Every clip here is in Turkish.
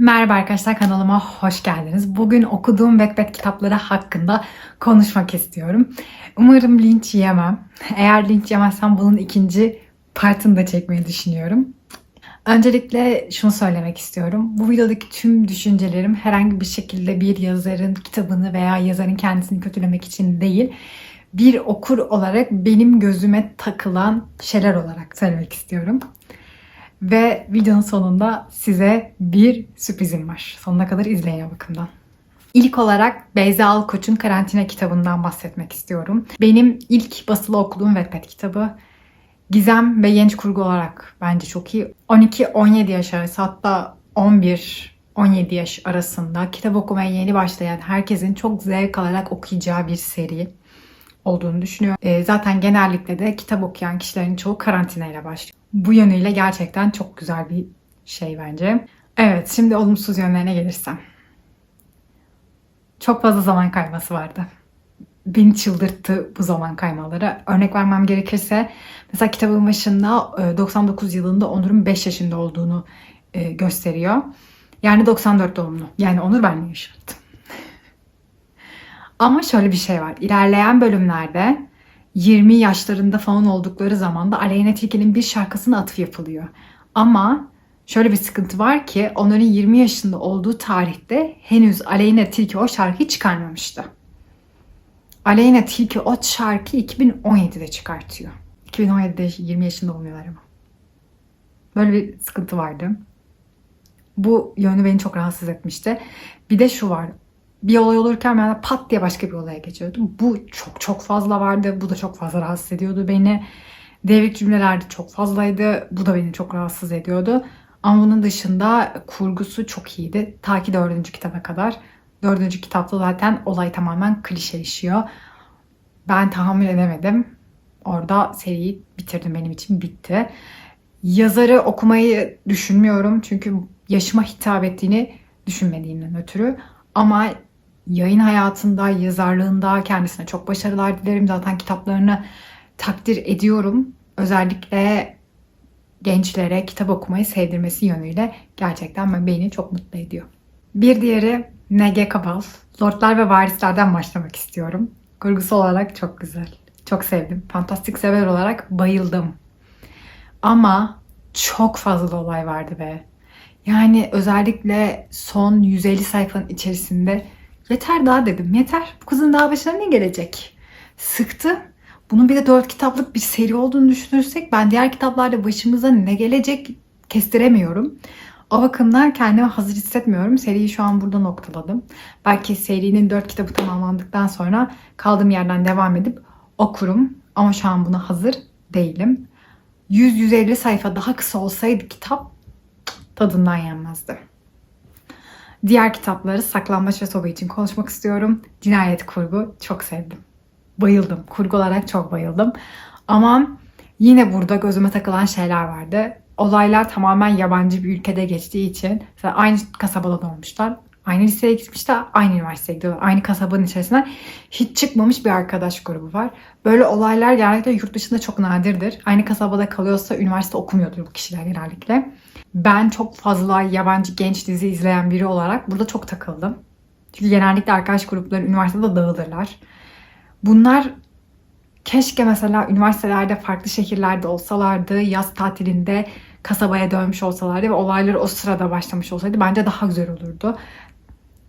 Merhaba arkadaşlar kanalıma hoş geldiniz. Bugün okuduğum Wattpad kitapları hakkında konuşmak istiyorum. Umarım linç yemem. Eğer linç yemezsem bunun ikinci partını da çekmeyi düşünüyorum. Öncelikle şunu söylemek istiyorum. Bu videodaki tüm düşüncelerim herhangi bir şekilde bir yazarın kitabını veya yazarın kendisini kötülemek için değil, bir okur olarak benim gözüme takılan şeyler olarak söylemek istiyorum. Ve videonun sonunda size bir sürprizim var. Sonuna kadar izleyin o bakımdan. İlk olarak Beyza Alkoç'un Karantina kitabından bahsetmek istiyorum. Benim ilk basılı okuduğum Wattpad kitabı. Gizem ve genç kurgu olarak bence çok iyi. 12-17 yaş arası hatta 11-17 yaş arasında kitap okumaya yeni başlayan herkesin çok zevk alarak okuyacağı bir seri olduğunu düşünüyorum. E, zaten genellikle de kitap okuyan kişilerin çoğu karantinayla başlıyor. Bu yönüyle gerçekten çok güzel bir şey bence. Evet, şimdi olumsuz yönlerine gelirsem. Çok fazla zaman kayması vardı. Beni çıldırttı bu zaman kaymaları. Örnek vermem gerekirse mesela kitabın başında e, 99 yılında Onur'un 5 yaşında olduğunu e, gösteriyor. Yani 94 doğumlu. Yani Onur benle yaşadı. Ama şöyle bir şey var. İlerleyen bölümlerde 20 yaşlarında falan oldukları zaman da Aleyna Tilki'nin bir şarkısına atıf yapılıyor. Ama şöyle bir sıkıntı var ki onların 20 yaşında olduğu tarihte henüz Aleyna Tilki o şarkıyı çıkarmamıştı. Aleyna Tilki o şarkıyı 2017'de çıkartıyor. 2017'de 20 yaşında olmuyorlar ama. Böyle bir sıkıntı vardı. Bu yönü beni çok rahatsız etmişti. Bir de şu var bir olay olurken ben pat diye başka bir olaya geçiyordum. Bu çok çok fazla vardı. Bu da çok fazla rahatsız ediyordu beni. Devrik cümleler de çok fazlaydı. Bu da beni çok rahatsız ediyordu. Ama bunun dışında kurgusu çok iyiydi. Ta ki dördüncü kitaba kadar. Dördüncü kitapta zaten olay tamamen klişeleşiyor. Ben tahammül edemedim. Orada seriyi bitirdim benim için bitti. Yazarı okumayı düşünmüyorum. Çünkü yaşıma hitap ettiğini düşünmediğimden ötürü. Ama yayın hayatında, yazarlığında kendisine çok başarılar dilerim. Zaten kitaplarını takdir ediyorum. Özellikle gençlere kitap okumayı sevdirmesi yönüyle gerçekten beni çok mutlu ediyor. Bir diğeri Nege Kabal. Lordlar ve Varislerden başlamak istiyorum. Kurgusu olarak çok güzel. Çok sevdim. Fantastik sever olarak bayıldım. Ama çok fazla olay vardı be. Yani özellikle son 150 sayfanın içerisinde Yeter daha dedim. Yeter. Bu kızın daha başına ne gelecek? Sıktı. Bunun bir de dört kitaplık bir seri olduğunu düşünürsek ben diğer kitaplarda başımıza ne gelecek kestiremiyorum. O bakımdan kendimi hazır hissetmiyorum. Seriyi şu an burada noktaladım. Belki serinin dört kitabı tamamlandıktan sonra kaldığım yerden devam edip okurum. Ama şu an buna hazır değilim. 100-150 sayfa daha kısa olsaydı kitap tadından yenmezdi. Diğer kitapları Saklambaç ve Soba için konuşmak istiyorum. Cinayet Kurgu çok sevdim. Bayıldım. Kurgu olarak çok bayıldım. Ama yine burada gözüme takılan şeyler vardı. Olaylar tamamen yabancı bir ülkede geçtiği için aynı kasabada doğmuşlar. Aynı liseye gitmişler, aynı üniversiteye gidiyorlar. Aynı kasabanın içerisinden hiç çıkmamış bir arkadaş grubu var. Böyle olaylar genellikle yurt dışında çok nadirdir. Aynı kasabada kalıyorsa üniversite okumuyordur bu kişiler genellikle. Ben çok fazla yabancı genç dizi izleyen biri olarak burada çok takıldım. Çünkü genellikle arkadaş grupları üniversitede dağılırlar. Bunlar keşke mesela üniversitelerde farklı şehirlerde olsalardı, yaz tatilinde kasabaya dönmüş olsalardı ve olaylar o sırada başlamış olsaydı bence daha güzel olurdu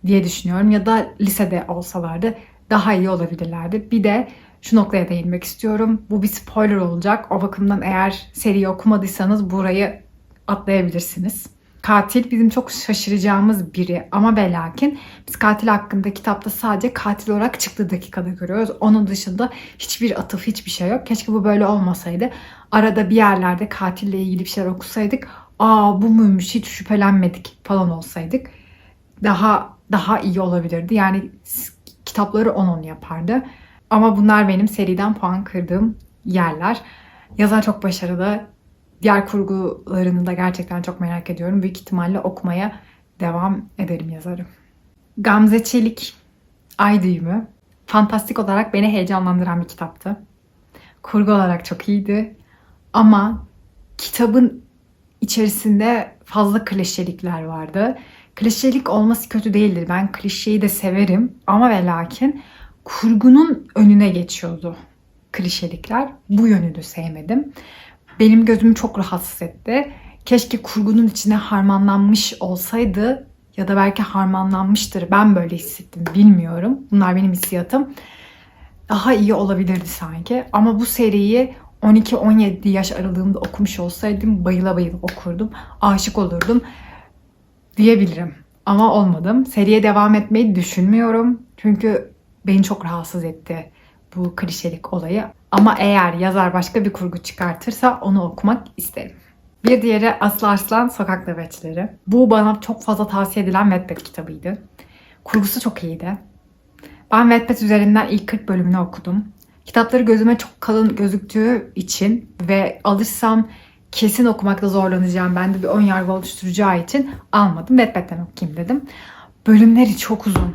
diye düşünüyorum. Ya da lisede olsalardı daha iyi olabilirlerdi. Bir de şu noktaya değinmek istiyorum. Bu bir spoiler olacak. O bakımdan eğer seriyi okumadıysanız burayı atlayabilirsiniz. Katil bizim çok şaşıracağımız biri ama ve lakin biz katil hakkında kitapta sadece katil olarak çıktığı dakikada görüyoruz. Onun dışında hiçbir atıf hiçbir şey yok. Keşke bu böyle olmasaydı. Arada bir yerlerde katille ilgili bir şeyler okusaydık. Aa bu muymuş hiç şüphelenmedik falan olsaydık. Daha daha iyi olabilirdi. Yani kitapları 10-10 yapardı. Ama bunlar benim seriden puan kırdığım yerler. Yazar çok başarılı. Diğer kurgularını da gerçekten çok merak ediyorum. Büyük ihtimalle okumaya devam ederim yazarım. Gamze Çelik, Ay Düğümü. Fantastik olarak beni heyecanlandıran bir kitaptı. Kurgu olarak çok iyiydi. Ama kitabın içerisinde fazla klişelikler vardı. Klişelik olması kötü değildir. Ben klişeyi de severim ama ve lakin kurgunun önüne geçiyordu klişelikler. Bu yönünü sevmedim. Benim gözümü çok rahatsız etti. Keşke kurgunun içine harmanlanmış olsaydı ya da belki harmanlanmıştır. Ben böyle hissettim. Bilmiyorum. Bunlar benim hissiyatım. Daha iyi olabilirdi sanki. Ama bu seriyi 12-17 yaş aralığımda okumuş olsaydım bayıla bayıla okurdum. Aşık olurdum diyebilirim. Ama olmadım. Seriye devam etmeyi düşünmüyorum. Çünkü beni çok rahatsız etti bu klişelik olayı. Ama eğer yazar başka bir kurgu çıkartırsa onu okumak isterim. Bir diğeri Aslı Arslan Sokak Nöbetçileri. Bu bana çok fazla tavsiye edilen Wattpad kitabıydı. Kurgusu çok iyiydi. Ben Wattpad üzerinden ilk 40 bölümünü okudum. Kitapları gözüme çok kalın gözüktüğü için ve alırsam kesin okumakta zorlanacağım. Bende bir ön yargı oluşturacağı için almadım. Wattpad'den okuyayım dedim. Bölümleri çok uzun.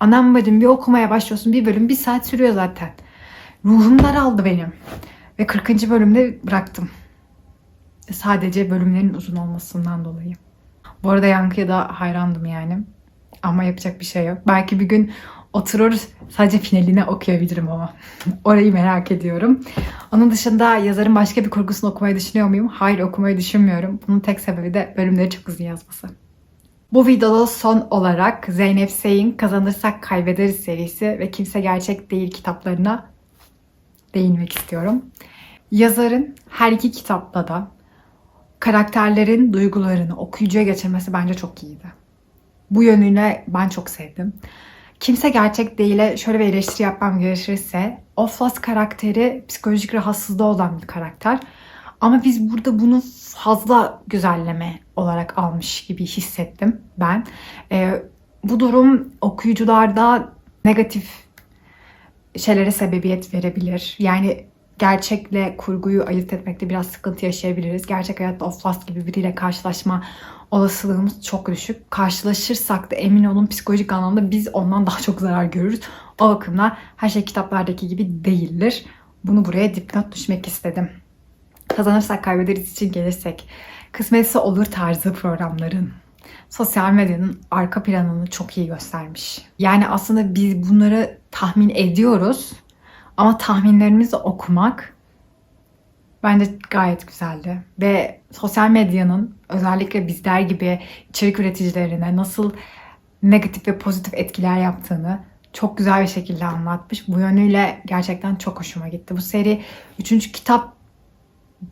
Anam bacım bir okumaya başlıyorsun. Bir bölüm bir saat sürüyor zaten. Ruhum daraldı benim. Ve 40. bölümde bıraktım. Sadece bölümlerin uzun olmasından dolayı. Bu arada Yankı'ya da hayrandım yani. Ama yapacak bir şey yok. Belki bir gün oturur sadece finalini okuyabilirim ama. Orayı merak ediyorum. Onun dışında yazarın başka bir kurgusunu okumayı düşünüyor muyum? Hayır okumayı düşünmüyorum. Bunun tek sebebi de bölümleri çok uzun yazması. Bu videoda son olarak Zeynep Sey'in Kazanırsak Kaybederiz serisi ve Kimse Gerçek Değil kitaplarına değinmek istiyorum. Yazarın her iki kitapta da karakterlerin duygularını okuyucuya geçirmesi bence çok iyiydi. Bu yönüyle ben çok sevdim. Kimse gerçek değil'e şöyle bir eleştiri yapmam gerekirse Oflas karakteri psikolojik rahatsızlığı olan bir karakter. Ama biz burada bunu fazla güzelleme olarak almış gibi hissettim ben. Ee, bu durum okuyucularda negatif şeylere sebebiyet verebilir. Yani gerçekle kurguyu ayırt etmekte biraz sıkıntı yaşayabiliriz. Gerçek hayatta Oflas gibi biriyle karşılaşma olasılığımız çok düşük. Karşılaşırsak da emin olun psikolojik anlamda biz ondan daha çok zarar görürüz. O bakımdan her şey kitaplardaki gibi değildir. Bunu buraya dipnot düşmek istedim. Kazanırsak kaybederiz için gelirsek. Kısmetse olur tarzı programların sosyal medyanın arka planını çok iyi göstermiş. Yani aslında biz bunları tahmin ediyoruz ama tahminlerimizi okumak bence gayet güzeldi. Ve sosyal medyanın özellikle bizler gibi içerik üreticilerine nasıl negatif ve pozitif etkiler yaptığını çok güzel bir şekilde anlatmış. Bu yönüyle gerçekten çok hoşuma gitti. Bu seri 3. kitap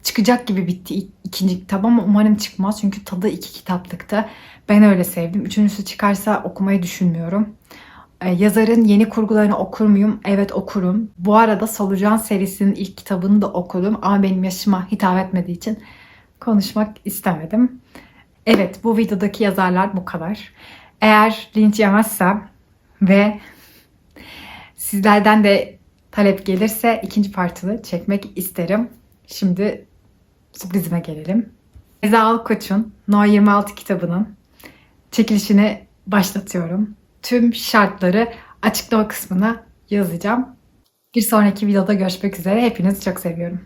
çıkacak gibi bitti ikinci kitap ama umarım çıkmaz. Çünkü tadı iki kitaplıktı. Ben öyle sevdim. Üçüncüsü çıkarsa okumayı düşünmüyorum. Ee, yazarın yeni kurgularını okur muyum? Evet okurum. Bu arada Solucan serisinin ilk kitabını da okudum ama benim yaşıma hitap etmediği için konuşmak istemedim. Evet bu videodaki yazarlar bu kadar. Eğer linç yemezsem ve sizlerden de talep gelirse ikinci partını çekmek isterim. Şimdi sürprizime gelelim. Eza Alkoç'un No 26 kitabının çekilişini başlatıyorum. Tüm şartları açıklama kısmına yazacağım. Bir sonraki videoda görüşmek üzere. Hepinizi çok seviyorum.